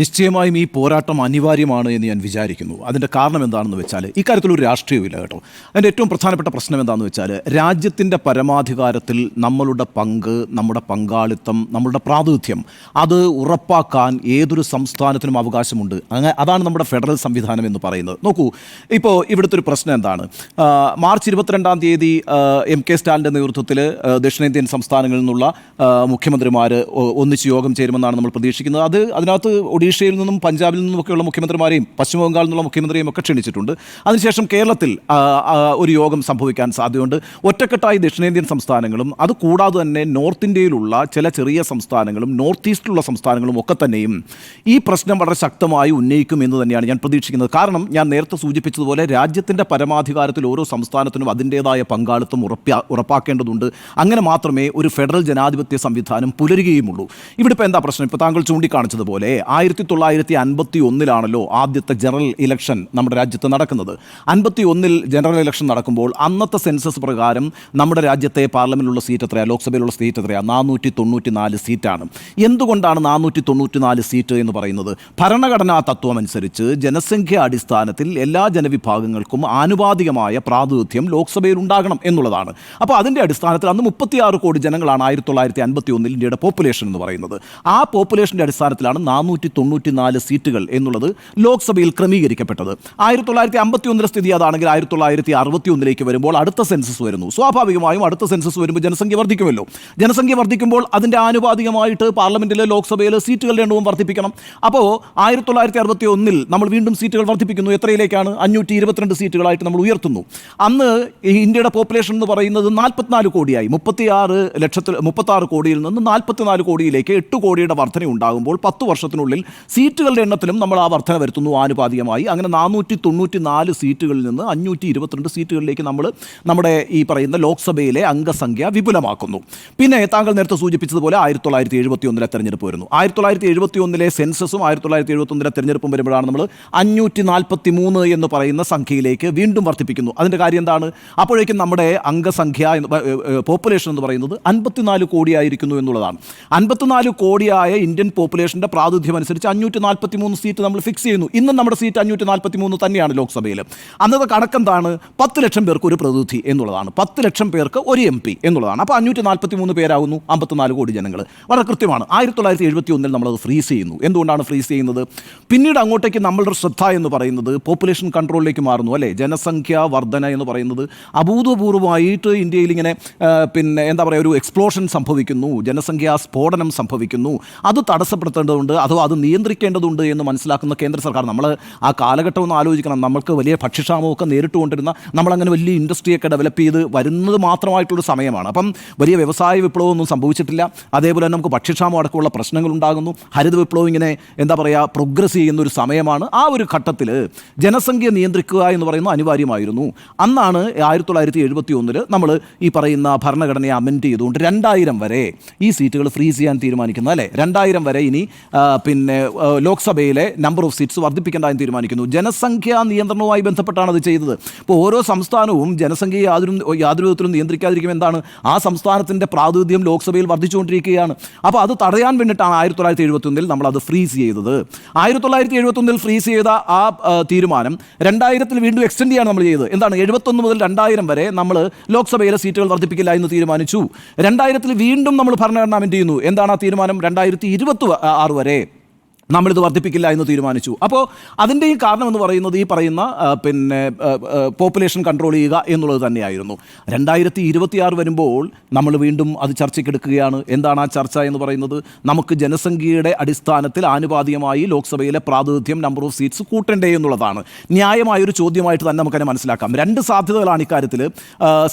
നിശ്ചയമായും ഈ പോരാട്ടം അനിവാര്യമാണ് എന്ന് ഞാൻ വിചാരിക്കുന്നു. അതിന്റെ കാരണം എന്താണെന്ന് വെച്ചാൽ ഇക്കാര്യത്തിൽ ഒരു രാഷ്ട്രീയമില്ല കേട്ടോ. അതിന്റെ ഏറ്റവും പ്രധാനപ്പെട്ട പ്രശ്നം എന്താണെന്ന് വെച്ചാൽ രാജ്യത്തിന്റെ പരമാധികാരത്തിൽ നമ്മളുടെ പങ്ക് നമ്മുടെ പങ്കാളിത്തം നമ്മളുടെ പ്രാതിനിധ്യം അത് ഉറപ്പാക്കാൻ ഏതൊരു സംസ്ഥാനത്തിനും അവകാശമുണ്ട്. അങ്ങനെ അതാണ് നമ്മുടെ ഫെഡറൽ സംവിധാനം എന്ന് പറയുന്നത്. നോക്കൂ ഇപ്പോൾ ഇവിടുത്തെ ഒരു പ്രശ്നം എന്താണ്? മാർച്ച് ഇരുപത്തിരണ്ടാം തീയതി എം കെ സ്റ്റാലിന്റെ നേതൃത്വത്തിൽ ദക്ഷിണേന്ത്യൻ സംസ്ഥാനങ്ങളിൽ നിന്നുള്ള മുഖ്യമന്ത്രിമാർ ഒന്നിച്ച് യോഗം ചേരുമെന്നാണ് നമ്മൾ പ്രതീക്ഷിക്കുന്നത്. അത് അതിനകത്ത് ഒഡീഷയിൽ നിന്നും പഞ്ചാബിൽ നിന്നുമൊക്കെയുള്ള മുഖ്യമന്ത്രിമാരെയും പശ്ചിമ ബംഗാളിൽ നിന്നുള്ള മുഖ്യമന്ത്രിയും ഒക്കെ ക്ഷണിച്ചിട്ടുണ്ട്. അതിനുശേഷം കേരളത്തിൽ ഒരു യോഗം സംഭവിക്കാൻ സാധ്യതയുണ്ട്. ഒറ്റക്കെട്ടായി ദക്ഷിണേന്ത്യൻ സംസ്ഥാനങ്ങളും അതുകൂടാതെ തന്നെ നോർത്ത് ഇന്ത്യയിലുള്ള ചില ചെറിയ സംസ്ഥാനങ്ങളും നോർത്ത് ഈസ്റ്റിലുള്ള സംസ്ഥാനങ്ങളും ഒക്കെ തന്നെയും ഈ പ്രശ്നം വളരെ ശക്തമായി ഉന്നയിക്കും എന്ന് തന്നെയാണ് ഞാൻ പ്രതീക്ഷിക്കുന്നത്. കാരണം ഞാൻ നേരത്തെ സൂചിപ്പിച്ചതുപോലെ രാജ്യത്തിന്റെ പരമാധികാരത്തിൽ ഓരോ സംസ്ഥാനത്തിനും അതിന്റേതായ പങ്കാളിത്തം ഉറപ്പാ ഉറപ്പാക്കേണ്ടതുണ്ട്. അങ്ങനെ മാത്രമേ ഒരു ഫെഡറൽ ജനാധിപത്യ സംവിധാനം പുലരുകയുമുള്ളൂ. ഇവിടെ ഇപ്പോൾ എന്താ പ്രശ്നം? ഇപ്പോൾ താങ്കൾ ചൂണ്ടിക്കാണിച്ചതുപോലെ ആയിരത്തി തൊള്ളായിരത്തി അൻപത്തി ഒന്നിലാണല്ലോ ആദ്യത്തെ ജനറൽ ഇലക്ഷൻ നമ്മുടെ രാജ്യത്ത് നടക്കുന്നത്. അൻപത്തി ഒന്നിൽ ജനറൽ ഇലക്ഷൻ നടക്കുമ്പോൾ അന്നത്തെ സെൻസസ് പ്രകാരം നമ്മുടെ രാജ്യത്തെ പാർലമെന്റിലുള്ള സീറ്റ് എത്രയാണ് ലോക്സഭയിലുള്ള സീറ്റ് എത്രയാണ് നാനൂറ്റി തൊണ്ണൂറ്റി നാല് സീറ്റാണ്. എന്തുകൊണ്ടാണ് നാനൂറ്റി തൊണ്ണൂറ്റി നാല് സീറ്റ് എന്ന് പറയുന്നത്? ഭരണഘടനാ തത്വം അനുസരിച്ച് ജനസംഖ്യ അടിസ്ഥാനത്തിൽ എല്ലാ ജനവിഭാഗങ്ങൾക്കും ആനുപാതികമായ പ്രാതിനിധ്യം ലോക്സഭയിൽ ഉണ്ടാകണം എന്നുള്ളതാണ്. അപ്പോൾ അതിന്റെ അടിസ്ഥാനത്തിൽ അന്ന് മുപ്പത്തിയാറ് കോടി ജനങ്ങളാണ് ആയിരത്തി തൊള്ളായിരത്തി അൻപത്തി ഒന്നിൽ ഇന്ത്യയുടെ പോപ്പുലേഷൻ എന്ന് പറയുന്നത്. ആ പോപ്പുലേഷന്റെ അടിസ്ഥാനത്തിലാണ് നാനൂറ്റി തൊണ്ണൂറ്റി നാല് സീറ്റുകൾ എന്നുള്ളത് ലോക്സഭയിൽ ക്രമീകരിക്കപ്പെട്ടത്. ആയിരത്തി തൊള്ളായിരത്തി അമ്പത്തി ഒന്നിലെ സ്ഥിതി അതാണെങ്കിൽ ആയിരത്തി തൊള്ളായിരത്തി അറുപത്തി ഒന്നിലേക്ക് വരുമ്പോൾ അടുത്ത സെൻസസ് വരുന്നു. സ്വാഭാവികമായും അടുത്ത സെൻസസ് വരുമ്പോൾ ജനസംഖ്യ വർദ്ധിക്കുമല്ലോ. ജനസംഖ്യ വർദ്ധിക്കുമ്പോൾ അതിന്റെ ആനുപാതികമായിട്ട് പാർലമെന്റിലെ ലോക്സഭയിലെ സീറ്റുകളുടെ എണ്ണവും വർദ്ധിപ്പിക്കണം. അപ്പോൾ ആയിരത്തി തൊള്ളായിരത്തി അറുപത്തി ഒന്നിൽ നമ്മൾ വീണ്ടും സീറ്റുകൾ വർദ്ധിപ്പിക്കുന്നു. എത്രയിലേക്കാണ്? അഞ്ഞൂറ്റി ഇരുപത്തിരണ്ട് സീറ്റുകളായിട്ട് നമ്മൾ ഉയർത്തുന്നു. അന്ന് ഇന്ത്യയുടെ പോപ്പുലേഷൻ എന്ന് പറയുന്നത് നാൽപ്പത്തിനാല് കോടിയായി. മുപ്പത്തിയാറ് ലക്ഷത്തിൽ മുപ്പത്താറ് കോടിയിൽ നിന്ന് നാൽപ്പത്തിനാല് കോടിയിലേക്ക് എട്ട് കോടിയുടെ വർധന ഉണ്ടാകുമ്പോൾ പത്ത് വർഷത്തിനുള്ളിൽ സീറ്റുകളുടെ എണ്ണത്തിലും നമ്മൾ ആ വർധന വരുത്തുന്നു ആനുപാതികമായി. അങ്ങനെ നാനൂറ്റി തൊണ്ണൂറ്റി നാല് സീറ്റുകളിൽ നിന്ന് അഞ്ഞൂറ്റി ഇരുപത്തിരണ്ട് സീറ്റുകളിലേക്ക് നമ്മൾ നമ്മുടെ ഈ പറയുന്ന ലോക്സഭയിലെ അംഗസംഖ്യ വിപുലമാക്കുന്നു. പിന്നെ താങ്കൾ നേരത്തെ സൂചിപ്പിച്ചതുപോലെ ആയിരത്തി തൊള്ളായിരത്തി എഴുപത്തി ഒന്നിലെ തെരഞ്ഞെടുപ്പ് വരുന്നു. ആയിരത്തി തൊള്ളായിരത്തി എഴുപത്തി ഒന്നിലെ സെൻസസും ആയിരത്തി തൊള്ളായിരത്തി എഴുപത്തി ഒന്നിലെ തെരഞ്ഞെടുപ്പും വരുമ്പോഴാണ് നമ്മൾ അഞ്ഞൂറ്റി നാൽപ്പത്തി മൂന്ന് എന്ന് പറയുന്ന സംഖ്യയിലേക്ക് വീണ്ടും വർദ്ധിപ്പിക്കുന്നു അതിന്റെ കാര്യം എന്താണ്? അപ്പോഴേക്കും നമ്മുടെ അംഗസംഖ്യ പോപ്പുലേഷൻ എന്ന് പറയുന്നത് അൻപത്തിനാല് കോടിയായിരിക്കുന്നു എന്നുള്ളതാണ്. അൻപത്തിനാല് കോടിയായ ഇന്ത്യൻ പോപ്പുലേഷന്റെ പ്രാതിനിധ്യം അനുസരിച്ച് അഞ്ഞൂറ്റി നാൽപ്പത്തി മൂന്ന് സീറ്റ് നമ്മൾ ഫിക്സ് ചെയ്യുന്നു. ഇന്നും നമ്മുടെ സീറ്റ് അഞ്ഞൂറ്റി നാൽപ്പത്തി മൂന്ന് തന്നെയാണ് ലോക്സഭയിൽ അന്നത്തെ കണക്കെന്താണ് പത്ത് ലക്ഷം പേർക്ക് ഒരു പ്രതിനിധി എന്നുള്ളതാണ്. പത്ത് ലക്ഷം പേർക്ക് ഒരു എം പി എന്നുള്ളതാണ്. അപ്പോൾ അഞ്ഞൂറ്റി നാൽപ്പത്തി മൂന്ന് പേരാകുന്നു അമ്പത്തിനാല് കോടി ജനങ്ങൾ വളരെ കൃത്യമാണ്. ആയിരത്തി തൊള്ളായിരത്തി എഴുപത്തി ഒന്നിൽ നമ്മളത് ഫ്രീസ് ചെയ്യുന്നു. എന്തുകൊണ്ടാണ് ഫ്രീസ് ചെയ്യുന്നത്? പിന്നീട് അങ്ങോട്ടേക്ക് നമ്മളുടെ ശ്രദ്ധ എന്ന് പറയുന്നത് പോപ്പുലേഷൻ കൺട്രോളിലേക്ക് മാറുന്നു അല്ലേ? ജനസംഖ്യ വർധന എന്ന് പറയുന്നത് അഭൂതപൂർവമായിട്ട് ഇന്ത്യയിൽ ഇങ്ങനെ പിന്നെ എന്താ പറയുക ഒരു എക്സ്പ്ലോഷൻ സംഭവിക്കുന്നു. ജനസംഖ്യാ സ്ഫോടനം സംഭവിക്കുന്നു. അത് തടസ്സപ്പെടുത്തേണ്ടതുണ്ട്. അഥവാ അത് നിയന്ത്രിക്കേണ്ടതുണ്ട് എന്ന് മനസ്സിലാക്കുന്ന കേന്ദ്ര സർക്കാർ നമ്മൾ ആ കാലഘട്ടം ഒന്ന് ആലോചിക്കണം. നമ്മൾക്ക് വലിയ ഭക്ഷ്യക്ഷാമമൊക്കെ നേരിട്ടുകൊണ്ടിരുന്ന നമ്മളങ്ങനെ വലിയ ഇൻഡസ്ട്രിയൊക്കെ ഡെവലപ്പ് ചെയ്ത് വരുന്നത് മാത്രമായിട്ടുള്ള സമയമാണ്. അപ്പം വലിയ വ്യവസായ വിപ്ലവമൊന്നും സംഭവിച്ചിട്ടില്ല. അതേപോലെ തന്നെ നമുക്ക് ഭക്ഷ്യക്ഷാമം അടക്കമുള്ള പ്രശ്നങ്ങൾ ഉണ്ടാകുന്നു. ഹരിത വിപ്ലവം ഇങ്ങനെ എന്താ പറയുക പ്രോഗ്രസ് ചെയ്യുന്ന ഒരു സമയമാണ്. ആ ഒരു ഘട്ടത്തിൽ ജനസംഖ്യ നിയന്ത്രിക്കുക എന്ന് പറയുന്നത് അനിവാര്യമായിരുന്നു. അന്നാണ് ആയിരത്തി തൊള്ളായിരത്തി എഴുപത്തി ഒന്നിൽ നമ്മൾ ഈ പറയുന്ന ഭരണഘടനയെ അമെൻഡ് ചെയ്തുകൊണ്ട് രണ്ടായിരം വരെ ഈ സീറ്റുകൾ ഫ്രീസ് ചെയ്യാൻ തീരുമാനിക്കുന്നത്. അല്ലേ? രണ്ടായിരം വരെ ഇനി പിന്നെ ലോക്സഭയിലെ നമ്പർ ഓഫ് സീറ്റ്സ് വർദ്ധിപ്പിക്കേണ്ടതായി തീരുമാനിക്കുന്നു. ജനസംഖ്യാ നിയന്ത്രണവുമായി ബന്ധപ്പെട്ടാണ് അത് ചെയ്തത്. ഇപ്പോൾ ഓരോ സംസ്ഥാനവും ജനസംഖ്യയെ യാതൊരു യാതൊരു വിധത്തിലും നിയന്ത്രിക്കാതിരിക്കും എന്താണ് ആ സംസ്ഥാനത്തിന്റെ പ്രാതിനിധ്യം ലോക്സഭയിൽ വർദ്ധിച്ചുകൊണ്ടിരിക്കുകയാണ്. അപ്പോൾ അത് തടയാൻ വേണ്ടിയിട്ടാണ് ആയിരത്തി തൊള്ളായിരത്തി എഴുപത്തൊന്നിൽ നമ്മൾ അത് ഫ്രീസ് ചെയ്തത്. ആയിരത്തി തൊള്ളായിരത്തി എഴുപത്തൊന്നിൽ ഫ്രീസ് ചെയ്ത ആ തീരുമാനം രണ്ടായിരത്തിൽ വീണ്ടും എക്സ്റ്റെൻഡ് ചെയ്യാണ് നമ്മൾ ചെയ്തത്. എന്താണ്? എഴുപത്തൊന്ന് മുതൽ രണ്ടായിരം വരെ നമ്മൾ ലോക്സഭയിലെ സീറ്റുകൾ വർദ്ധിപ്പിക്കില്ല എന്ന് തീരുമാനിച്ചു. രണ്ടായിരത്തിൽ വീണ്ടും നമ്മൾ ഭരണഘടന അമെൻഡ് ചെയ്യുന്നു. എന്താണ് ആ തീരുമാനം? രണ്ടായിരത്തി ഇരുപത്തി ആറ് വരെ. നമ്മളിത് വർദ്ധിപ്പിക്കില്ല എന്ന് തീരുമാനിച്ചു. അപ്പോൾ അതിന്റെയും കാരണം എന്ന് പറയുന്നത് ഈ പറയുന്ന പിന്നെ പോപ്പുലേഷൻ കൺട്രോൾ ചെയ്യുക എന്നുള്ളത് തന്നെയായിരുന്നു. രണ്ടായിരത്തി ഇരുപത്തിയാറ് വരുമ്പോൾ നമ്മൾ വീണ്ടും അത് ചർച്ചയ്ക്കെടുക്കുകയാണ്. എന്താണ് ആ ചർച്ച എന്ന് പറയുന്നത്? നമുക്ക് ജനസംഖ്യയുടെ അടിസ്ഥാനത്തിൽ ആനുപാതികമായി ലോക്സഭയിലെ പ്രാതിനിധ്യം നമ്പർ ഓഫ് സീറ്റ്സ് കൂട്ടണ്ടേ എന്നുള്ളതാണ്. ന്യായമായൊരു ചോദ്യമായിട്ട് തന്നെ നമുക്കതിനെ മനസ്സിലാക്കാം. രണ്ട് സാധ്യതകളാണ് ഇക്കാര്യത്തിൽ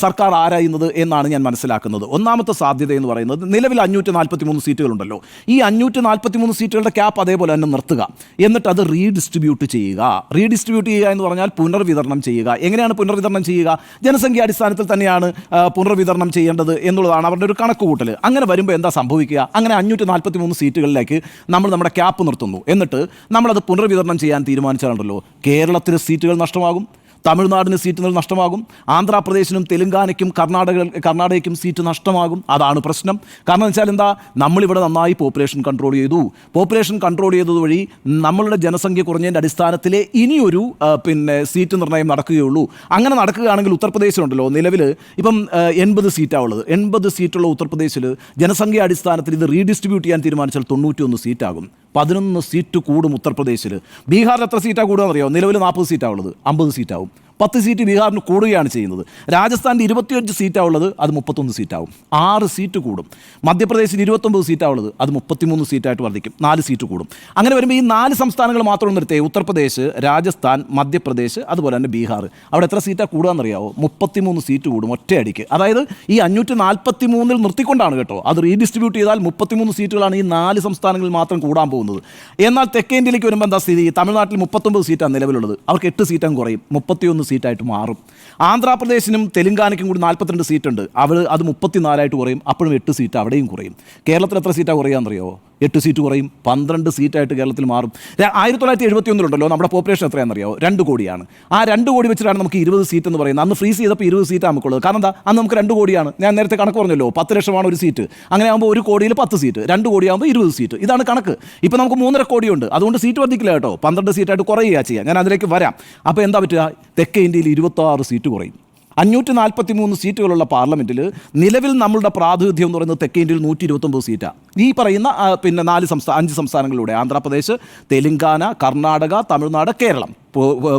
സർക്കാർ ആരായുന്നത് എന്നാണ് ഞാൻ മനസ്സിലാക്കുന്നത്. ഒന്നാമത്തെ സാധ്യത എന്ന് പറയുന്നത് നിലവിൽ അഞ്ഞൂറ്റി നാൽപ്പത്തി മൂന്ന് സീറ്റുകളുണ്ടല്ലോ. ഈ അഞ്ഞൂറ്റി നാൽപ്പത്തി മൂന്ന് സീറ്റുകളുടെ ക്യാപ്പ് അതേപോലെ തന്നെ നിർത്തുക. എന്നിട്ട് അത് റീഡിസ്ട്രിബ്യൂട്ട് ചെയ്യുക. റീഡിസ്ട്രിബ്യൂട്ട് ചെയ്യുക എന്ന് പറഞ്ഞാൽ പുനർവിതരണം ചെയ്യുക. എങ്ങനെയാണ് പുനർവിതരണം ചെയ്യുക? ജനസംഖ്യ അടിസ്ഥാനത്തിൽ തന്നെയാണ് പുനർവിതരണം ചെയ്യേണ്ടത് എന്നുള്ളതാണ് അവരുടെ ഒരു കണക്ക് കൂട്ടൽ അങ്ങനെ വരുമ്പോൾ എന്താ സംഭവിക്കുക? അങ്ങനെ അഞ്ഞൂറ്റി നാൽപ്പത്തി മൂന്ന് സീറ്റുകളിലേക്ക് നമ്മൾ നമ്മുടെ ക്യാപ്പ് നിർത്തുന്നു. എന്നിട്ട് നമ്മളത് പുനർവിതരണം ചെയ്യാൻ തീരുമാനിച്ചാലുണ്ടല്ലോ. കേരളത്തിലെ സീറ്റുകൾ നഷ്ടമാകും. തമിഴ്നാടിന് സീറ്റ് നഷ്ടമാകും. ആന്ധ്രാപ്രദേശിനും തെലുങ്കാനയ്ക്കും കർണാടക കർണാടകയ്ക്കും സീറ്റ് നഷ്ടമാകും. അതാണ് പ്രശ്നം. കാരണം വെച്ചാൽ എന്താ? നമ്മളിവിടെ നന്നായി പോപ്പുലേഷൻ കൺട്രോൾ ചെയ്തു. പോപ്പുലേഷൻ കൺട്രോൾ ചെയ്തത് വഴി നമ്മളുടെ ജനസംഖ്യ കുറഞ്ഞതിന്റെ അടിസ്ഥാനത്തിൽ ഇനിയൊരു പിന്നെ സീറ്റ് നിർണയം നടക്കുകയുള്ളൂ. അങ്ങനെ നടക്കുകയാണെങ്കിൽ ഉത്തർപ്രദേശിലുണ്ടല്ലോ നിലവിൽ. ഇപ്പം എൺപത് സീറ്റാണ് ഉള്ളത്. എൺപത് സീറ്റുള്ള ഉത്തർപ്രദേശിൽ ജനസംഖ്യ അടിസ്ഥാനത്തിൽ ഇത് റീഡിസ്ട്രിബ്യൂട്ട് ചെയ്യാൻ തീരുമാനിച്ചാൽ തൊണ്ണൂറ്റിയൊന്ന് സീറ്റാകും. പതിനൊന്ന് സീറ്റ് കൂടും ഉത്തർപ്രദേശിൽ. ബീഹാറിൽ എത്ര സീറ്റാണ് കൂടുക അറിയോ നിലവിൽ നാൽപ്പത് സീറ്റാണ് ഉള്ളത്. അമ്പത് സീറ്റാവും. hope പത്ത് സീറ്റ് ബീഹാറിന് കൂടുകയാണ് ചെയ്യുന്നത്. രാജസ്ഥാനിൽ ഇരുപത്തിയഞ്ച് സീറ്റാവുള്ളത് അത് മുപ്പത്തൊന്ന് സീറ്റാവും. ആറ് സീറ്റ് കൂടും. മധ്യപ്രദേശിൽ ഇരുപത്തൊമ്പത് സീറ്റാവുള്ളത് അത് മുപ്പത്തിമൂന്ന് സീറ്റായിട്ട് വർദ്ധിക്കും. നാല് സീറ്റ് കൂടും. അങ്ങനെ വരുമ്പോൾ ഈ നാല് സംസ്ഥാനങ്ങൾ മാത്രം നിർത്തിയേ ഉത്തർപ്രദേശ് രാജസ്ഥാൻ മധ്യപ്രദേശ് അതുപോലെ തന്നെ ബീഹാർ. അവിടെ എത്ര സീറ്റാണ് കൂടുകയെന്നറിയാവോ മുപ്പത്തിമൂന്ന് സീറ്റ് കൂടും ഒറ്റയടിക്ക്. അതായത് ഈ അഞ്ഞൂറ്റി നാൽപ്പത്തി മൂന്നിൽ നിർത്തിക്കൊണ്ടാണ് കേട്ടോ. അത് റീഡിസ്ട്രിബ്യൂട്ട് ചെയ്താൽ മുപ്പത്തിമൂന്ന് സീറ്റുകളാണ് ഈ നാല് സംസ്ഥാനങ്ങളിൽ മാത്രം കൂടാൻ പോകുന്നത്. എന്നാൽ തെക്കേ ഇന്ത്യയിലേക്ക് വരുമ്പോൾ എന്താ സ്ഥിതി? തമിഴ്നാട്ടിൽ മുപ്പത്തൊമ്പത് സീറ്റാണ് നിലവിലുള്ളത്. അവർക്ക് എട്ട് സീറ്റാണ് കുറയും. മുപ്പത്തിയൊന്ന് സീറ്റായിട്ട് മാറും. ആന്ധ്രാപ്രദേശിനും തെലുങ്കാനയ്ക്കും കൂടി നാൽപ്പത്തിരണ്ട് സീറ്റുണ്ട്. അവർ അത് മുപ്പത്തിനാലായിട്ട് കുറയും. അപ്പോഴും എട്ട് സീറ്റ് അവിടെയും കുറയും. കേരളത്തിൽ എത്ര സീറ്റാണ് കുറയാന്നറിയോ എട്ട് സീറ്റ് കുറയും പന്ത്രണ്ട് സീറ്റായിട്ട് കേരളത്തിൽ മാറും. ആയിരത്തി തൊള്ളായിരത്തി എഴുപത്തി ഒന്നിലുണ്ടല്ലോ നമ്മുടെ പോപ്പുലേഷൻ എത്രയാണെന്നറിയോ രണ്ട് കോടിയാണ്. ആ രണ്ട് കോടി വെച്ചിട്ടാണ് നമുക്ക് ഇരുപത് സീറ്റ് എന്ന് പറയുന്നത്. അന്ന് ഫ്രീസ് ചെയ്തപ്പോൾ ഇരുപത് സീറ്റ് നമുക്കുള്ളത് കാരണം എന്താ? അന്ന് നമുക്ക് രണ്ട് കോടിയാണ്. ഞാൻ നേരത്തെ കണക്ക് പറഞ്ഞല്ലോ പത്ത് ലക്ഷമാണ് ഒരു സീറ്റ്. അങ്ങനെ ആകുമ്പോൾ ഒരു കോടിയിൽ പത്ത് സീറ്റ് രണ്ട് കോടിയാകുമ്പോൾ ഇരുപത് സീറ്റ്. ഇതാണ് കണക്ക്. ഇപ്പോൾ നമുക്ക് മൂന്നര കോടിയുണ്ട്. അതുകൊണ്ട് സീറ്റ് വർദ്ധിക്കില്ല കേട്ടോ. പന്ത്രണ്ട് സീറ്റായിട്ട് കുറയുക ചെയ്യുക ഞാൻ അതിലേക്ക് വരാം. അപ്പോൾ എന്താ പറ്റുക? തെക്കേ ഇന്ത്യയിൽ ഇരുപത്താറ് സീറ്റ് കുറയും. അഞ്ഞൂറ്റി നാൽപ്പത്തി മൂന്ന് സീറ്റുകളുള്ള പാർലമെന്റിൽ നിലവിൽ നമ്മളുടെ പ്രാതിനിധ്യം എന്ന് പറയുന്നത് തെക്കേ ഇന്ത്യയിൽ നൂറ്റി ഇരുപത്തൊമ്പത് സീറ്റാണ് ഈ പറയുന്ന പിന്നെ നാല് സംസ്ഥാന അഞ്ച് സംസ്ഥാനങ്ങളിലൂടെ ആന്ധ്രാപ്രദേശ് തെലുങ്കാന കർണാടക തമിഴ്നാട് കേരളം.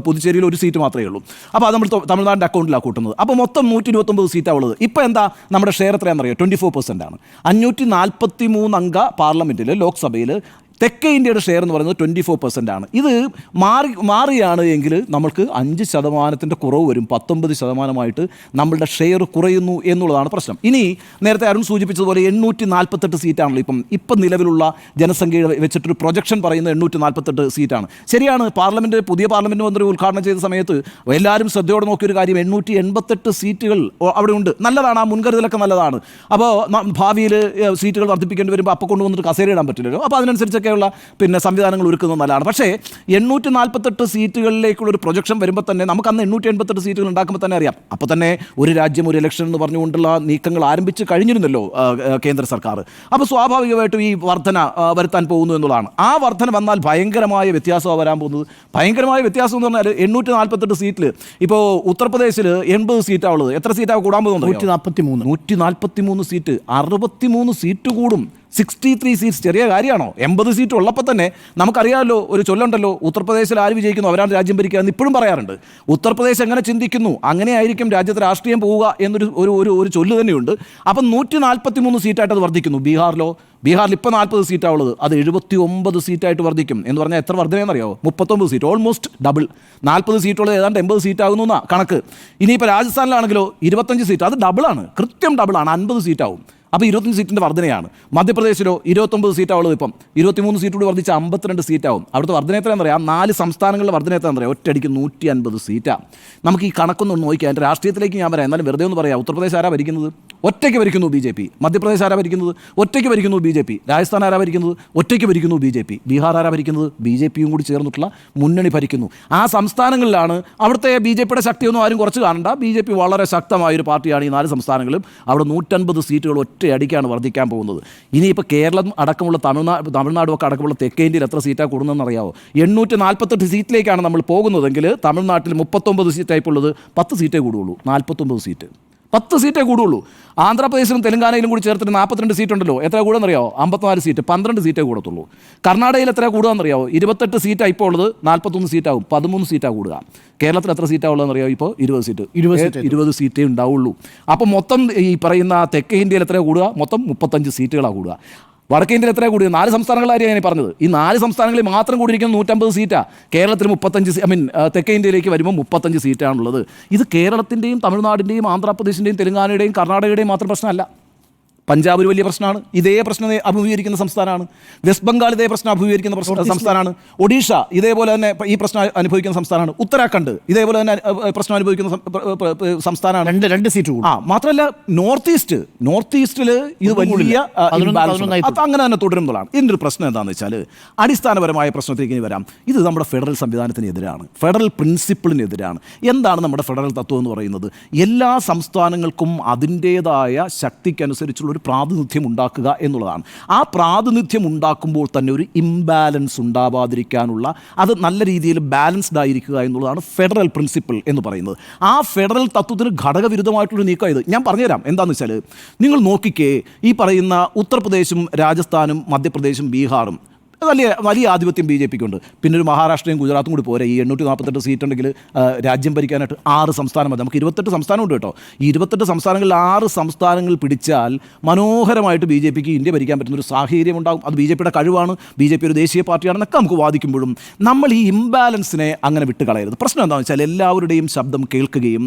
പുതുച്ചേരിയിൽ ഒരു സീറ്റ് മാത്രമേ ഉള്ളൂ. അപ്പോൾ അത് നമ്മൾ തമിഴ്നാടിന്റെ അക്കൗണ്ടിലാണ് കൂട്ടുന്നത്. അപ്പോൾ മൊത്തം നൂറ്റി ഇരുപത്തൊമ്പത് സീറ്റാണ് ഉള്ളത്. ഇപ്പോൾ എന്താ നമ്മുടെ ഷെയർ എത്രയാണെന്നറിയോ? ട്വന്റി ഫോർ പെർസെന്റ് ആണ്. അഞ്ഞൂറ്റി നാൽപ്പത്തി മൂന്ന് അംഗ പാർലമെന്റിൽ ലോക്സഭയിൽ തെക്കേ ഇന്ത്യയുടെ ഷെയർ എന്ന് പറയുന്നത് ട്വന്റി ഫോർ പെർസെന്റ് ആണ്. ഇത് മാറി മാറിയാണ് എങ്കിൽ നമ്മൾക്ക് അഞ്ച് ശതമാനത്തിന്റെ കുറവ് വരും. പത്തൊമ്പത് ശതമാനമായിട്ട് നമ്മളുടെ ഷെയർ കുറയുന്നു എന്നുള്ളതാണ് പ്രശ്നം. ഇനി നേരത്തെ അരുൺ സൂചിപ്പിച്ചതുപോലെ എണ്ണൂറ്റി നാൽപ്പത്തെട്ട് സീറ്റാണല്ലോ ഇപ്പം. ഇപ്പം നിലവിലുള്ള ജനസംഖ്യ വെച്ചിട്ടൊരു പ്രൊജക്ഷൻ പറയുന്നത് എണ്ണൂറ്റി നാൽപ്പത്തെട്ട് സീറ്റാണ്. ശരിയാണ് പാർലമെന്റ് പുതിയ പാർലമെന്റ് മന്ത്രി ഉദ്ഘാടനം ചെയ്ത സമയത്ത് എല്ലാവരും ശ്രദ്ധയോടെ നോക്കിയൊരു കാര്യം എണ്ണൂറ്റി എൺപത്തെട്ട് സീറ്റുകൾ അവിടെ ഉണ്ട്. നല്ലതാണ് ആ മുൻകരുതലൊക്കെ നല്ലതാണ്. അപ്പോൾ ഭാവിയിൽ സീറ്റുകൾ വർദ്ധിപ്പിക്കേണ്ടി വരുമ്പോൾ അപ്പോൾ കൊണ്ടുവന്നിട്ട് കസേര ഇടാൻ പറ്റില്ലല്ലോ. അപ്പോൾ അതിനനുസരിച്ചൊക്കെയുള്ള പിന്നെ സംവിധാനങ്ങൾ ഒരുക്കുന്നത് നല്ലതാണ്. പക്ഷേ എണ്ണൂറ്റി നാൽപ്പത്തെട്ട് സീറ്റുകളിലേക്കുള്ള ഒരു പ്രൊജക്ഷൻ വരുമ്പോൾ തന്നെ നമുക്ക് അന്ന് എണ്ണൂറ്റി എൺപത്തെട്ട് സീറ്റുകൾ ഉണ്ടാക്കുമ്പോൾ തന്നെ അറിയാം. അപ്പോൾ തന്നെ ഒരു രാജ്യം ഒരു ഇലക്ഷൻ എന്ന് പറഞ്ഞുകൊണ്ടുള്ള നീക്കങ്ങൾ ആരംഭിച്ച് കഴിഞ്ഞിരുന്നല്ലോ കേന്ദ്ര സർക്കാർ. അപ്പോൾ സ്വാഭാവികമായിട്ടും ഈ വർധന വരുത്താൻ പോകുന്നു എന്നുള്ളതാണ്. ആ വർധന വന്നാൽ ഭയങ്കരമായ വ്യത്യാസമാണ് വരാൻ പോകുന്നത്. ഭയങ്കരമായ വ്യത്യാസം എന്ന് പറഞ്ഞാൽ എണ്ണൂറ്റി നാൽപ്പത്തെട്ട് സീറ്റിൽ ഇപ്പോൾ ഉത്തർപ്രദേശിൽ എൺപത് സീറ്റാണ് ഉള്ളത്. എത്ര സീറ്റാണ് കൂടാൻ പോകുന്നത് നൂറ്റി നാൽപ്പത്തി മൂന്ന് നൂറ്റി നാൽപ്പത്തി മൂന്ന് സീറ്റ്. അറുപത്തി മൂന്ന് സീറ്റ് കൂടും. സിക്സ്റ്റി ത്രീ സീറ്റ്സ് ചെറിയ കാര്യമാണോ? എൺപത് സീറ്റ് ഉള്ളപ്പോൾ തന്നെ നമുക്കറിയാമല്ലോ ഒരു ചൊല്ലുണ്ടല്ലോ ഉത്തർപ്രദേശിൽ ആര് വിജയിക്കുന്നു അവരാണ് രാജ്യം ഭരിക്കുക എന്ന് ഇപ്പോഴും പറയാറുണ്ട്. ഉത്തർപ്രദേശ് എങ്ങനെ ചിന്തിക്കുന്നു? അങ്ങനെയായിരിക്കും രാജ്യത്ത് രാഷ്ട്രീയം പോവുക എന്നൊരു ഒരു ഒരു ഒരു ചൊല്ല് തന്നെയുണ്ട്. അപ്പം നൂറ്റി നാൽപ്പത്തി മൂന്ന് സീറ്റായിട്ട് അത് വർദ്ധിക്കുന്നു. ബീഹാറിലോ? ബീഹാറിൽ ഇപ്പോൾ നാൽപ്പത് സീറ്റാണ് ഉള്ളത്. അത് എഴുപത്തി ഒമ്പത് സീറ്റായിട്ട് വർദ്ധിക്കും. എന്ന് പറഞ്ഞാൽ എത്ര വർധനയെന്നറിയാമോ മുപ്പത്തൊമ്പത് സീറ്റ് ഓൾമോസ്റ്റ് ഡബിൾ നാൽപ്പത് സീറ്റുള്ളത് ഏതാണ്ട് എൺപത് സീറ്റ് ആകുന്നു എന്നാ കണക്ക്. ഇനിയിപ്പോൾ രാജസ്ഥാനിലാണെങ്കിലോ ഇരുപത്തഞ്ച് സീറ്റ് അത് ഡബിളാണ് കൃത്യം ഡബിളാണ് അൻപത് സീറ്റാവും. അപ്പോൾ ഇരുപത്തഞ്ച് സീറ്റിന്റെ വർധനയാണ്. മധ്യപ്രദേശിലോ ഇരുപത്തൊമ്പത് സീറ്റാവുള്ളത് ഇപ്പം. ഇരുപത്തിമൂന്ന് സീറ്റ് കൂടി വർദ്ധിച്ച് അമ്പത്തിരണ്ട് സീറ്റാവും. അവിടുത്തെ വർധന എത്രയാണെന്ന് പറയാം നാല് സംസ്ഥാനങ്ങളുടെ വർധന എത്രയാണെന്ന് പറയാം ഒറ്റയടിക്ക് നൂറ്റി അൻപത് സീറ്റാണ് നമുക്ക് ഈ കണക്കൊന്നും നോക്കിയാൽ എന്റെ രാഷ്ട്രീയത്തിലേക്ക് ഞാൻ പറയാം എന്നാലും വെറുതെ ഒന്ന് പറയാം. ഉത്തർപ്രദേശ് ആരാ ഭരിക്കുന്നത്? ഒറ്റയ്ക്ക് ഭരിക്കുന്നു ബി ജെ പി. മധ്യപ്രദേശ് ആരാ ഭരിക്കുന്നത്? ഒറ്റയ്ക്ക് ഭരിക്കുന്നു ബി ജെ പി. രാജസ്ഥാൻ ആരാ ഭരിക്കുന്നത്? ഒറ്റയ്ക്ക് ഭരിക്കുന്നു ബി ജെ പി. ബീഹാർ ആരാ ഭരിക്കുന്നത്? ബി ജെ പിയും കൂടി ചേർന്നിട്ടുള്ള മുന്നണി ഭരിക്കുന്നു. ആ സംസ്ഥാനങ്ങളിലാണ് അവിടുത്തെ ബി ജെ പിയുടെ ശക്തിയൊന്നും ആരും കുറച്ച് കാണണ്ട. ബി ജെ പി വളരെ ശക്തമായൊരു പാർട്ടിയാണ് ഈ നാല് സംസ്ഥാനങ്ങളും. അവിടെ നൂറ്റൻപത് സീറ്റുകൾ ഒറ്റയടിക്കാണ് വർദ്ധിക്കാൻ പോകുന്നത്. ഇനിയിപ്പോൾ കേരളം അടക്കമുള്ള തമിഴ്നാട് തമിഴ്നാടും ഒക്കെ അടക്കമുള്ള തെക്കേ ഇന്ത്യയിൽ എത്ര സീറ്റാണ് കൂടുന്നതെന്ന് അറിയാമോ എണ്ണൂറ്റി നാൽപ്പത്തെട്ട് സീറ്റിലേക്കാണ് നമ്മൾ പോകുന്നതെങ്കിൽ തമിഴ്നാട്ടിൽ മുപ്പത്തൊമ്പത് സീറ്റ് ഉള്ളത് പത്ത് സീറ്റേ കൂടുള്ളൂ. നാൽപ്പത്തൊമ്പത് സീറ്റ്. പത്ത് സീറ്റേ കൂടുള്ളൂ. ആന്ധ്രാപ്രദേശിലും തെലങ്കാനയിലും കൂടി ചേർത്തിട്ട് നാൽപ്പത്തിരണ്ട് സീറ്റ് ഉണ്ടല്ലോ എത്ര കൂടുന്നറിയോ അമ്പത്തിനാല് സീറ്റ്. പന്ത്രണ്ട് സീറ്റേ കൂടത്തുള്ളൂ. കർണാടകയിൽ എത്ര കൂടുകയെന്നറിയാമോ ഇരുപത്തെട്ട് സീറ്റാണ് ഇപ്പോൾ ഉള്ളത്. നാൽപ്പത്തൊന്ന് സീറ്റാവും. പതിമൂന്ന് സീറ്റാണ് കൂടുക. കേരളത്തിൽ എത്ര സീറ്റാണ് അറിയാവോ ഇപ്പോൾ ഇരുപത് സീറ്റ്. ഇരുപത് ഇരുപത് സീറ്റേ ഉണ്ടാവുള്ളൂ. അപ്പോൾ മൊത്തം ഈ പറയുന്ന തെക്കേ ഇന്ത്യയിൽ എത്ര കൂടുക? മൊത്തം മുപ്പത്തഞ്ച് സീറ്റുകളാണ് കൂടുക. വടക്കേ ഇന്ത്യയിൽ എത്ര കൂടിയത്? നാല് സംസ്ഥാനങ്ങളായിരിക്കും ഞാൻ പറഞ്ഞത്? ഈ നാല് സംസ്ഥാനങ്ങളിൽ മാത്രം കൂടിയിരിക്കുന്ന നൂറ്റമ്പത് സീറ്റാണ് കേരളത്തിൽ മുപ്പത്തഞ്ച് ഐ മീൻ തെക്കേ ഇന്ത്യയിലേക്ക് വരുമ്പോൾ മുപ്പത്തഞ്ച് സീറ്റാണുള്ളത്. ഇത് കേരളത്തിന്റെയും തമിഴ്നാടിന്റെയും ആന്ധ്രാപ്രദേശിന്റെയും തെലങ്കാനയുടെയും കർണാടകയുടെയും മാത്രം പ്രശ്നമല്ല. പഞ്ചാബ് ഒരു വലിയ പ്രശ്നമാണ്. ഇതേ പ്രശ്നം അഭിമുഖീകരിക്കുന്ന സംസ്ഥാനമാണ്. വെസ്റ്റ് ബംഗാൾ ഇതേ പ്രശ്നം അഭിമുഖീകരിക്കുന്ന സംസ്ഥാനമാണ്. ഒഡീഷ ഇതേപോലെ തന്നെ ഈ പ്രശ്നം അനുഭവിക്കുന്ന സംസ്ഥാനമാണ്. ഉത്തരാഖണ്ഡ് ഇതേപോലെ തന്നെ പ്രശ്നം അനുഭവിക്കുന്ന സംസ്ഥാനമാണ്. രണ്ട് രണ്ട് സീറ്റ് ആ മാത്രമല്ല നോർത്ത് ഈസ്റ്റ് നോർത്ത് ഈസ്റ്റിൽ ഇത് വലിയ അങ്ങനെ തന്നെ തുടരും എന്നുള്ളതാണ്. ഇതിന്റെ ഒരു പ്രശ്നം എന്താണെന്ന് വെച്ചാൽ അടിസ്ഥാനപരമായ പ്രശ്നത്തിലേക്ക് ഇനി വരാം. ഇത് നമ്മുടെ ഫെഡറൽ സംവിധാനത്തിനെതിരാണ്. ഫെഡറൽ പ്രിൻസിപ്പിളിനെതിരാണ്. എന്താണ് നമ്മുടെ ഫെഡറൽ തത്വം എന്ന് പറയുന്നത്? എല്ലാ സംസ്ഥാനങ്ങൾക്കും അതിന്റേതായ ശക്തിക്കനുസരിച്ചുള്ള ഒരു പ്രാതിനിധ്യം ഉണ്ടാക്കുക എന്നുള്ളതാണ്. ആ പ്രാതിനിധ്യം ഉണ്ടാക്കുമ്പോൾ തന്നെ ഒരു ഇംബാലൻസ് ഉണ്ടാവാതിരിക്കാനുള്ള അത് നല്ല രീതിയിൽ ബാലൻസ്ഡ് ആയിരിക്കുക എന്നുള്ളതാണ് ഫെഡറൽ പ്രിൻസിപ്പിൾ എന്ന് പറയുന്നത്. ആ ഫെഡറൽ തത്വത്തിന് ഘടകവിരുദ്ധമായിട്ടുള്ള നീക്കം ഇത്. ഞാൻ പറഞ്ഞുതരാം. എന്താണെന്ന് വെച്ചാൽ നിങ്ങൾ നോക്കിക്കേ ഈ പറയുന്ന ഉത്തർപ്രദേശും രാജസ്ഥാനും മധ്യപ്രദേശും ബീഹാറും വലിയ വലിയ ആധിപത്യം ബി ജെ പിക്ക് ഉണ്ട്. പിന്നെ ഒരു മഹാരാഷ്ട്രയും ഗുജറാത്തും കൂടി പോരെ. ഈ എണ്ണൂറ്റി നാൽപ്പത്തെട്ട് സീറ്റ് ഉണ്ടെങ്കിൽ രാജ്യം ഭരിക്കാനായിട്ട് ആറ് സംസ്ഥാനം മതി. നമുക്ക് ഇരുപത്തെട്ട് സംസ്ഥാനമുണ്ട് കേട്ടോ. ഈ ഇരുപത്തെട്ട് സംസ്ഥാനങ്ങളിൽ ആറ് സംസ്ഥാനങ്ങൾ പിടിച്ചാൽ മനോഹരമായിട്ട് ബി ജെ പിക്ക് ഇന്ത്യ ഭരിക്കാൻ പറ്റുന്ന ഒരു സാഹചര്യം ഉണ്ടാകും അത് ബി ജെ പിയുടെ കഴിവാണ്. ബി ജെ പി ഒരു ദേശീയ പാർട്ടിയാണെന്നൊക്കെ നമുക്ക് വാദിക്കുമ്പോഴും നമ്മൾ ഈ ഇംബാലൻസിനെ അങ്ങനെ വിട്ടുകളയരുത്. പ്രശ്നം എന്താണെന്ന് വെച്ചാൽ എല്ലാവരുടെയും ശബ്ദം കേൾക്കുകയും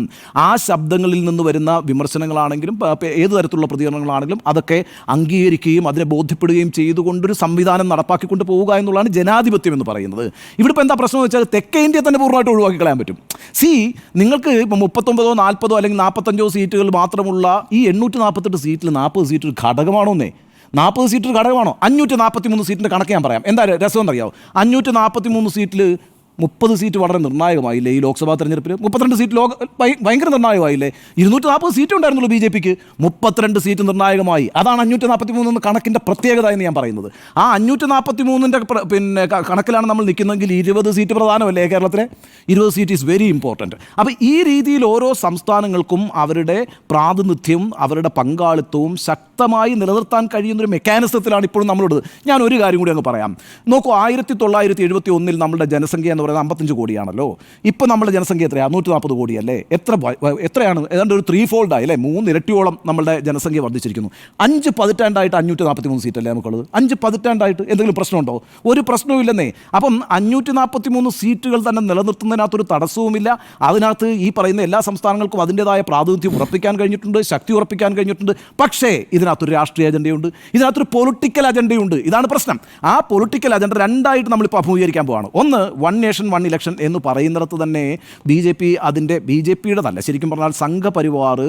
ആ ശബ്ദങ്ങളിൽ നിന്ന് വരുന്ന വിമർശനങ്ങളാണെങ്കിലും ഏത് തരത്തിലുള്ള പ്രതികരണങ്ങളാണെങ്കിലും അതൊക്കെ അംഗീകരിക്കുകയും അതിനെ ബോധ്യപ്പെടുകയും ചെയ്തുകൊണ്ടൊരു സംവിധാനം നടപ്പാക്കിക്കൊണ്ട് പോവുക എന്നുള്ളതാണ് ജനാധിപത്യം എന്ന് പറയുന്നത്. ഇവിടെ ഇപ്പോൾ എന്താ പ്രശ്നം എന്ന് വെച്ചാൽ തെക്കേ ഇന്ത്യ തന്നെ പൂർണമായിട്ട് ഒഴിവാക്കി കളയാൻ പറ്റും. സി നിങ്ങൾക്ക് ഇപ്പോൾ മുപ്പത്തൊമ്പതോ നാൽപ്പതോ അല്ലെങ്കിൽ നാൽപ്പത്തഞ്ചോ സീറ്റുകൾ മാത്രമുള്ള ഈ എണ്ണൂറ്റി നാൽപ്പത്തെട്ട് സീറ്റിൽ നാൽപ്പത് സീറ്റ് ഒരു ഘടകമാണോന്നേ നാൽപ്പത് സീറ്റ് ഒരു ഘടകമാണോ? അഞ്ഞൂറ്റി നാൽപ്പത്തി മൂന്ന് സീറ്റിന്റെ കണക്ക് ഞാൻ പറയാം. എന്താ രസം എന്നറിയാമോ അഞ്ഞൂറ്റി നാൽപ്പത്തി മൂന്ന് സീറ്റിൽ മുപ്പത് സീറ്റ് വളരെ നിർണായകമായില്ലേ ഈ ലോക്സഭാ തെരഞ്ഞെടുപ്പിൽ മുപ്പത്തിരണ്ട് സീറ്റ് ലോക ഭയ- ഭയങ്കര നിർണായകമായില്ലേ? ഇരുന്നൂറ്റി നാൽപ്പത് സീറ്റ് ഉണ്ടായിരുന്നുള്ളൂ ബി ജെ പിക്ക്. മുപ്പത്തിരണ്ട് സീറ്റ് നിർണായകമായി. അതാണ് അഞ്ഞൂറ്റി നാൽപ്പത്തി മൂന്ന് എന്ന കണക്കിന്റെ പ്രത്യേകത എന്ന് ഞാൻ പറയുന്നത്. ആ അഞ്ഞൂറ്റി നാൽപ്പത്തി മൂന്നിന്റെ പിന്നെ കണക്കിലാണ് നമ്മൾ നിൽക്കുന്നതെങ്കിൽ ഇരുപത് സീറ്റ് പ്രധാനമല്ലേ കേരളത്തിലെ? ഇരുപത് സീറ്റ് ഈസ് വെരി ഇമ്പോർട്ടന്റ് അപ്പോൾ ഈ രീതിയിൽ ഓരോ സംസ്ഥാനങ്ങൾക്കും അവരുടെ പ്രാതിനിധ്യവും അവരുടെ പങ്കാളിത്തവും ശക്തമായി നിലനിർത്താൻ കഴിയുന്നൊരു മെക്കാനിസത്തിലാണ് ഇപ്പോഴും നമ്മളുള്ളത്. ഞാൻ ഒരു കാര്യം കൂടി അങ്ങ് പറയാം. നോക്കൂ ആയിരത്തി തൊള്ളായിരത്തി എഴുപത്തി ഒന്നിൽ നമ്മുടെ ജനസംഖ്യ എന്ന് പറയുന്നത് അമ്പത്തഞ്ച് കോടിയാണല്ലോ. ഇപ്പോൾ നമ്മുടെ ജനസംഖ്യ എത്രയാണ് നൂറ്റി നാൽപ്പത് കോടിയല്ലേ? എത്ര എത്രയാണ്? ഏതാണ്ട് ഒരു ത്രീ ഫോൾഡ് ആയി അല്ലേ? മൂന്ന് ഇരട്ടിയോളം നമ്മുടെ ജനസംഖ്യ വർദ്ധിച്ചിരിക്കുന്നു. അഞ്ച് പതിറ്റാണ്ടായിട്ട് അഞ്ഞൂറ്റി നാൽപ്പത്തി മൂന്ന് സീറ്റല്ലേ നമുക്കുള്ളത്? അഞ്ച് പതിറ്റാണ്ടായിട്ട് എന്തെങ്കിലും പ്രശ്നമുണ്ടോ? ഒരു പ്രശ്നവുമില്ലെന്നേ അപ്പം അഞ്ഞൂറ്റി നാൽപ്പത്തി മൂന്ന് സീറ്റുകൾ തന്നെ നിലനിർത്തുന്നതിനകത്തൊരു തടസ്സവുമില്ല. അതിനകത്ത് ഈ പറയുന്ന എല്ലാ സംസ്ഥാനങ്ങൾക്കും അതിന്റെതായ പ്രാതിനിധ്യം ഉറപ്പിക്കാൻ കഴിഞ്ഞിട്ടുണ്ട് ശക്തി ഉറപ്പിക്കാൻ കഴിഞ്ഞിട്ടുണ്ട്. പക്ഷേ ഇതിനകത്തൊരു രാഷ്ട്രീയ അജണ്ടയുണ്ട്. ഇതിനകത്തൊരു പൊളിറ്റിക്കൽ അജണ്ടയുണ്ട്. ഇതാണ് പ്രശ്നം. ആ പൊളിറ്റിക്കൽ അജണ്ട രണ്ടായിട്ട് നമ്മളിപ്പോൾ അഭിമുഖീകരിക്കാൻ പോവാണ്. ഒന്ന് വൺ നേഷൻ വൺ ഇലക്ഷൻ എന്ന് പറയുന്നിടത്ത് തന്നെ ബി ജെ പി അതിന്റെ ബി ജെ പിയുടെ തന്നെ. ശരിക്കും പറഞ്ഞാൽ സംഘപരിവാർ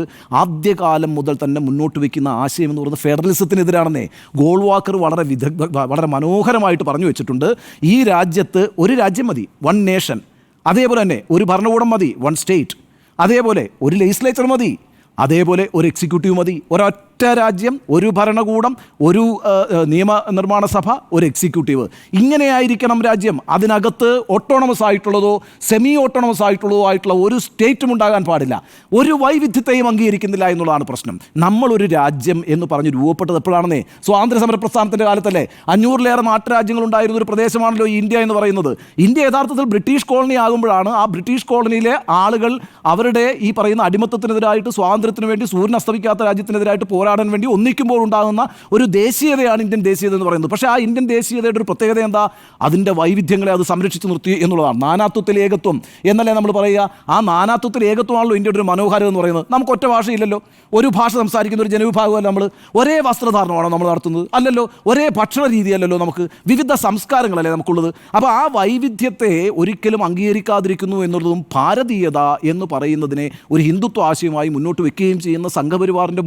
ആദ്യകാലം മുതൽ തന്നെ മുന്നോട്ട് വയ്ക്കുന്ന ആശയം എന്ന് പറയുന്നത് ഫെഡറലിസത്തിനെതിരാണെന്നേ ഗോൾവാക്കർ വളരെ വിദഗ്ധ വളരെ മനോഹരമായിട്ട് പറഞ്ഞു വെച്ചിട്ടുണ്ട്. ഈ രാജ്യത്ത് ഒരു രാജ്യം മതി വൺ നേഷൻ അതേപോലെ തന്നെ ഒരു ഭരണകൂടം മതി വൺ സ്റ്റേറ്റ് അതേപോലെ ഒരു ലെജിസ്ലേച്ചർ മതി അതേപോലെ ഒരു എക്സിക്യൂട്ടീവ് മതി ഒരൊറ്റ രാജ്യം ഒരു ഭരണകൂടം ഒരു ആ, ആ, നിയമ നിർമ്മാണ സഭ ഒരു എക്സിക്യൂട്ടീവ്. ഇങ്ങനെയായിരിക്കണം രാജ്യം. അതിനകത്ത് ഓട്ടോണമസ് ആയിട്ടുള്ളതോ സെമി ഓട്ടോണമസ് ആയിട്ടുള്ളതോ ആയിട്ടുള്ള ഒരു സ്റ്റേറ്റും ഉണ്ടാകാൻ പാടില്ല. ഒരു വൈവിധ്യത്തെയും അംഗീകരിക്കുന്നില്ല എന്നുള്ളതാണ് പ്രശ്നം. നമ്മളൊരു രാജ്യം എന്ന് പറഞ്ഞ് രൂപപ്പെട്ടത് എപ്പോഴാണെന്നേ? സ്വാതന്ത്ര്യ സമര പ്രസ്ഥാനത്തിന്റെ കാലത്തല്ലേ. അഞ്ഞൂറിലേറെ നാട്ടുരാജ്യങ്ങൾ ഉണ്ടായിരുന്ന ഒരു പ്രദേശമാണല്ലോ ഇന്ത്യ എന്ന് പറയുന്നത്. ഇന്ത്യ യഥാർത്ഥത്തിൽ ബ്രിട്ടീഷ് കോളനി ആകുമ്പോഴാണ് ആ ബ്രിട്ടീഷ് കോളനിയിലെ ആളുകൾ അവരുടെ ഈ പറയുന്ന അടിമത്തത്തിനെതിരായിട്ട് സ്വാതന്ത്ര്യത്തിന് വേണ്ടി സൂര്യൻ അസ്തമിക്കാത്ത രാജ്യത്തിനെതിരായിട്ട് പോരാടാൻ വേണ്ടി ഒന്നിക്കുമ്പോൾ ഉണ്ടാകുന്ന ഒരു ദേശീയതയാണ് ഇന്ത്യൻ ദേശീയത എന്ന് പറയുന്നത്. പക്ഷേ ആ ഇന്ത്യൻ ദേശീയതയുടെ ഒരു പ്രത്യേകത എന്താ? അതിന്റെ വൈവിധ്യങ്ങളെ അത് സംരക്ഷിച്ച് നിർത്തി എന്നുള്ളതാണ്. നാനാത്വത്തിൽ ഏകത്വം എന്നല്ലേ നമ്മൾ പറയുക? ആ നാനാത്വത്തിൽ ഏകത്വമാണല്ലോ ഇന്ത്യയുടെ ഒരു മനോഹാരം എന്ന് പറയുന്നത്. നമുക്ക് ഒറ്റ ഭാഷയില്ലല്ലോ. ഒരു ഭാഷ സംസാരിക്കുന്ന ഒരു ജനവിഭാഗമല്ല നമ്മൾ. ഒരേ വസ്ത്രധാരണമാണോ നമ്മൾ നടത്തുന്നത്. അല്ലല്ലോ ഒരേ ഭക്ഷണ രീതിയല്ലല്ലോ നമുക്ക്. വിവിധ സംസ്കാരങ്ങളല്ലേ നമുക്കുള്ളത്. അപ്പോൾ ആ വൈവിധ്യത്തെ ഒരിക്കലും അംഗീകരിക്കാതിരിക്കുന്നു എന്നുള്ളതും ഭാരതീയത എന്ന് പറയുന്നതിനെ ഒരു ഹിന്ദുത്വ ആശയമായി മുന്നോട്ട് വെക്കുകയും ചെയ്യുന്ന സംഘപരിവാറിന്റെ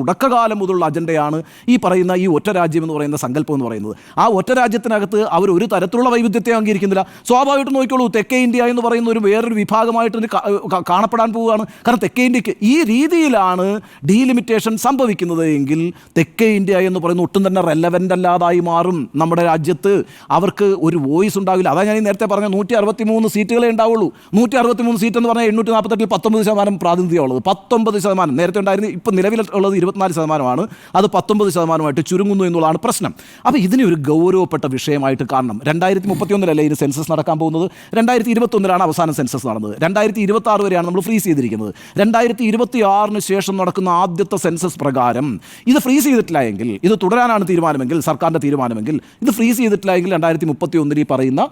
തുടക്കകാലം മുതലുള്ള അജണ്ടയാണ് ഈ പറയുന്ന ഈ ഒറ്റ രാജ്യം എന്ന് പറയുന്ന സങ്കല്പം എന്ന് പറയുന്നത്. ആ ഒറ്റ രാജ്യത്തിനകത്ത് അവർ ഒരു തരത്തിലുള്ള വൈവിധ്യത്തെ അംഗീകരിക്കുന്നില്ല. സ്വാഭാവികമായിട്ടും നോക്കിക്കോളൂ തെക്കേ ഇന്ത്യ എന്ന് പറയുന്ന ഒരു വേറൊരു വിഭാഗമായിട്ട് കാണപ്പെടാൻ പോവുകയാണ്. കാരണം തെക്കേ ഇന്ത്യയ്ക്ക് ഈ രീതിയിലാണ് ഡീലിമിറ്റേഷൻ സംഭവിക്കുന്നത് എങ്കിൽ തെക്കേ ഇന്ത്യ എന്ന് പറയുന്ന ഒട്ടും തന്നെ റെലവന്റ് അല്ലാതായി മാറും നമ്മുടെ രാജ്യത്ത്. അവർക്ക് ഒരു വോയിസ് ഉണ്ടാവില്ല. അതാ ഞാൻ നേരത്തെ പറഞ്ഞ നൂറ്റി അറുപത്തി മൂന്ന് സീറ്റുകളെ ഉണ്ടാവുള്ളൂ. നൂറ്റി അറുപത്തി മൂന്ന് സീറ്റ് എന്ന് പറഞ്ഞാൽ എണ്ണൂറ്റി നാൽപ്പത്തെട്ടിൽ പത്തൊമ്പത് ശതമാനം പ്രാതിനിധ്യമുള്ളത്. പത്തൊമ്പത് ശതമാനം. നേരത്തെ ഉണ്ടായിരുന്നു ഇപ്പം നിലവിലുള്ളത് ഇരുപത്തിനാല് ശതമാനമാണ്. അത് പത്തൊമ്പത് ശതമാനമായിട്ട് ചുരുങ്ങുന്നു എന്നുള്ളതാണ് പ്രശ്നം. അപ്പോൾ ഇതിനെ ഒരു ഗൗരവപ്പെട്ട വിഷയമായിട്ട് കാണണം. രണ്ടായിരത്തി മുപ്പത്തിയൊന്നിലല്ലേ ഇതിന് സെൻസസ് നടക്കാൻ പോകുന്നത്? രണ്ടായിരത്തി ഇരുപത്തൊന്നിലാണ് അവസാന സെൻസസ് നടന്നത്. രണ്ടായിരത്തി ഇരുപത്തി ആറ് വരെയാണ് നമ്മൾ ഫ്രീസ് ചെയ്തിരിക്കുന്നത്. രണ്ടായിരത്തി ഇരുപത്തി ആറിന് ശേഷം നടക്കുന്ന ആദ്യത്തെ സെൻസസ് പ്രകാരം ഇത് ഫ്രീസ് ചെയ്തിട്ടില്ല എങ്കിൽ ഇത് തുടരാനാണ് തീരുമാനമെങ്കിൽ സർക്കാരിന്റെ തീരുമാനമെങ്കിൽ ഇത് ഫ്രീസ് ചെയ്തിട്ടില്ല എങ്കിൽ രണ്ടായിരത്തി മുപ്പത്തി ഒന്നിൽ ഈ പറയുന്ന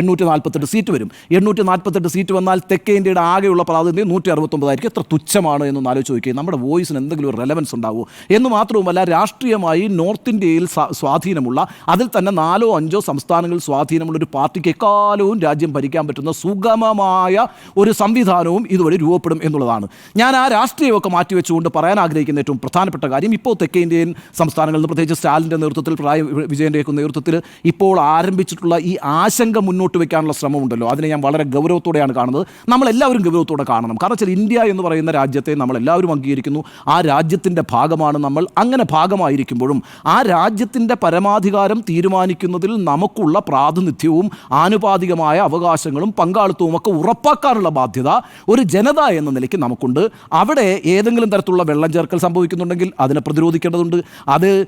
എണ്ണൂറ്റി നാൽപ്പത്തെട്ട് സീറ്റ് വരും. എണ്ണൂറ്റി നാൽപ്പത്തെട്ട് സീറ്റ് വന്നാൽ തെക്കേ ഇന്ത്യയുടെ ആകെയുള്ള പ്രാതിനിധ്യം നൂറ്റി അറുപത്തൊമ്പതായിരിക്കും എത്ര തുച്ഛമാണ് എന്നൊന്ന് ആലോചിച്ച് നമ്മുടെ വോയിസിന് എന്തെങ്കിലും ഒരു റെലവൻസ് ഡെവലപ്മെന്റ്സ് ഉണ്ടാവൂ എന്ന് മാത്രവുമല്ല രാഷ്ട്രീയമായി നോർത്ത് ഇന്ത്യയിൽ സ്വാ- സ്വാധീനമുള്ള അതിൽ തന്നെ നാലോ അഞ്ചോ സംസ്ഥാനങ്ങൾ സ്വാധീനമുള്ള ഒരു പാർട്ടിക്ക് എക്കാലവും രാജ്യം ഭരിക്കാൻ പറ്റുന്ന സുഗമമായ ഒരു സംവിധാനവും ഇതുവഴി രൂപപ്പെടും എന്നുള്ളതാണ്. ഞാൻ ആ രാഷ്ട്രീയമൊക്കെ മാറ്റിവെച്ചുകൊണ്ട് പറയാൻ ആഗ്രഹിക്കുന്ന ഏറ്റവും പ്രധാനപ്പെട്ട കാര്യം ഇപ്പോൾ തെക്കേ ഇന്ത്യൻ സംസ്ഥാനങ്ങളിൽ പ്രത്യേകിച്ച് സ്റ്റാലിന്റെ നേതൃത്വത്തിൽ പ്രായ വിജയന്റെയൊക്കെ നേതൃത്വത്തിൽ ഇപ്പോൾ ആരംഭിച്ചിട്ടുള്ള ഈ ആശങ്ക മുന്നോട്ട് വെക്കാനുള്ള ശ്രമമുണ്ടല്ലോ. അതിനെ ഞാൻ വളരെ ഗൗരവത്തോടെയാണ് കാണുന്നത്. നമ്മളെല്ലാവരും ഗൗരവത്തോടെ കാണണം. കാരണം വെച്ചാൽ ഇന്ത്യ എന്ന് പറയുന്ന രാജ്യത്തെ നമ്മളെല്ലാവരും അംഗീകരിക്കുന്നു. ആ രാജ്യത്തിന്റെ ഭാഗമാണ് നമ്മൾ. അങ്ങനെ ഭാഗമായിരിക്കുമ്പോഴും ആ രാജ്യത്തിന്റെ പരമാധികാരം തീരുമാനിക്കുന്നതിൽ നമുക്കുള്ള പ്രാതിനിധ്യവും ആനുപാതികമായ അവകാശങ്ങളും പങ്കാളിത്തവും ഒക്കെ ഉറപ്പാക്കാനുള്ള ബാധ്യത ഒരു ജനത എന്ന നിലയ്ക്ക് നമുക്കുണ്ട്. അവിടെ ഏതെങ്കിലും തരത്തിലുള്ള വെള്ളം ചേർക്കൽ സംഭവിക്കുന്നുണ്ടെങ്കിൽ അതിനെ പ്രതിരോധിക്കേണ്ടതുണ്ട്. അത്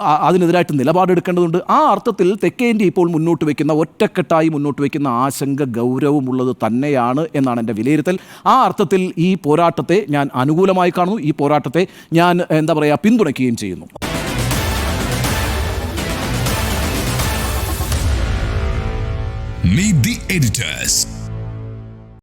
അതിനെതിരായിട്ട് നിലപാടെടുക്കേണ്ടതുണ്ട്. ആ അർത്ഥത്തിൽ തെക്കേ ഇപ്പോൾ മുന്നോട്ട് വയ്ക്കുന്ന ഒറ്റക്കെട്ടായി മുന്നോട്ട് വയ്ക്കുന്ന ആശങ്ക ഗൗരവമുള്ളത് തന്നെയാണ് എന്നാണ് എന്റെ വിലയിരുത്തൽ. ആ അർത്ഥത്തിൽ ഈ പോരാട്ടത്തെ ഞാൻ അനുകൂലമായി കാണുന്നു. ഈ പോരാട്ടത്തെ ഞാൻ എന്താ പറയുക പിന്തുണയ്ക്കുകയും ചെയ്യുന്നു Meet the editors.